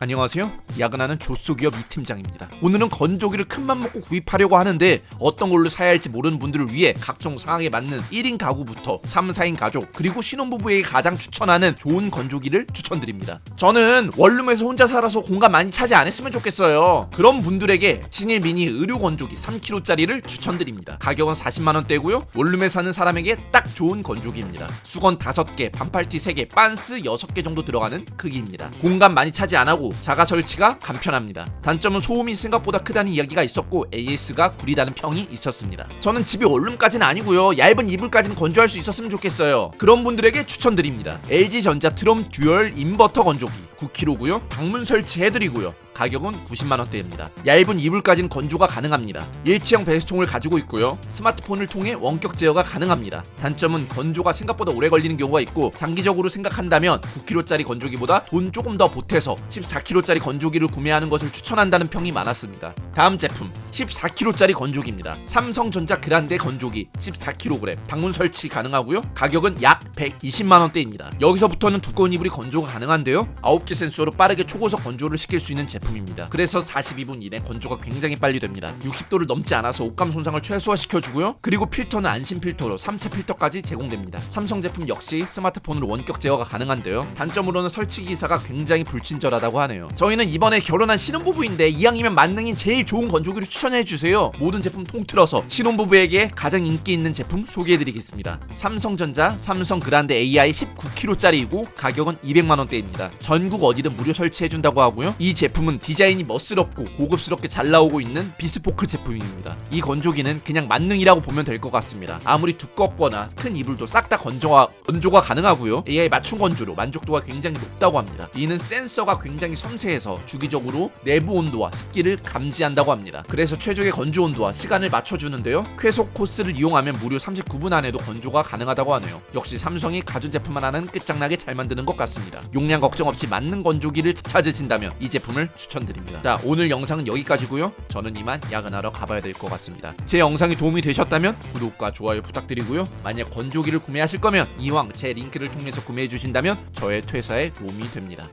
안녕하세요. 야근하는 조소기업 이 팀장입니다. 오늘은 건조기를 큰맘 먹고 구입하려고 하는데 어떤 걸로 사야 할지 모르는 분들을 위해 각종 상황에 맞는 1인 가구부터 3, 4인 가족 그리고 신혼부부에게 가장 추천하는 좋은 건조기를 추천드립니다. 저는 원룸에서 혼자 살아서 공간 많이 차지 안 했으면 좋겠어요. 그런 분들에게 신일 미니 의료 건조기 3kg짜리를 추천드립니다. 가격은 40만 원대고요. 원룸에 사는 사람에게 딱 좋은 건조기입니다. 수건 5개, 반팔티 3개, 빤스 6개 정도 들어가는 크기입니다. 공간 많이 차지 안 하고 자가 설치가 간편합니다. 단점은 소음이 생각보다 크다는 이야기가 있었고 AS가 구리다는 평이 있었습니다. 저는 집이 원룸까지는 아니고요. 얇은 이불까지는 건조할 수 있었으면 좋겠어요. 그런 분들에게 추천드립니다. LG전자 트롬 듀얼 인버터 건조기 9kg고요. 방문 설치해드리고요. 가격은 90만 원대입니다. 얇은 이불까지는 건조가 가능합니다. 일체형 배수통을 가지고 있고요. 스마트폰을 통해 원격 제어가 가능합니다. 단점은 건조가 생각보다 오래 걸리는 경우가 있고 장기적으로 생각한다면 9kg짜리 건조기보다 돈 조금 더 보태서 14kg짜리 건조기를 구매하는 것을 추천한다는 평이 많았습니다. 다음 제품 14kg짜리 건조기입니다. 삼성전자 그란데 건조기 14kg 방문 설치 가능하고요. 가격은 약 120만 원대입니다. 여기서부터는 두꺼운 이불이 건조가 가능한데요. 9개 센서로 빠르게 초고속 건조를 시킬 수 있는 제품 입니다. 그래서 42분 이내 건조가 굉장히 빨리 됩니다. 60도를 넘지 않아서 옷감 손상을 최소화시켜 주고요. 그리고 필터는 안심 필터로 3차 필터까지 제공됩니다. 삼성 제품 역시 스마트폰으로 원격 제어가 가능한데요. 단점으로는 설치 기사가 굉장히 불친절하다고 하네요. 저희는 이번에 결혼한 신혼부부인데 이왕이면 만능인 제일 좋은 건조기를 추천해 주세요. 모든 제품 통틀어서 신혼부부에게 가장 인기 있는 제품 소개해 드리겠습니다. 삼성전자 삼성 그란데 AI 19kg짜리이고 가격은 200만 원대입니다. 전국 어디든 무료 설치해 준다고 하고요. 이 제품은 디자인이 멋스럽고 고급스럽게 잘 나오고 있는 비스포크 제품입니다. 이 건조기는 그냥 만능이라고 보면 될 것 같습니다. 아무리 두껍거나 큰 이불도 싹 다 건조가 건조가 가능하고요. AI 맞춤 건조로 만족도가 굉장히 높다고 합니다. 이는 센서가 굉장히 섬세해서 주기적으로 내부 온도와 습기를 감지한다고 합니다. 그래서 최적의 건조 온도와 시간을 맞춰주는데요. 쾌속 코스를 이용하면 무려 39분 안에도 건조가 가능하다고 하네요. 역시 삼성이 가전제품 하나는 끝장나게 잘 만드는 것 같습니다. 용량 걱정 없이 맞는 건조기를 찾으신다면 이 제품을 추천드립니다. 자, 오늘 영상은 여기까지고요. 저는 이만 야근하러 가봐야 될 것 같습니다. 제 영상이 도움이 되셨다면 구독과 좋아요 부탁드리고요. 만약 건조기를 구매하실 거면 이왕 제 링크를 통해서 구매해 주신다면 저의 퇴사에 도움이 됩니다.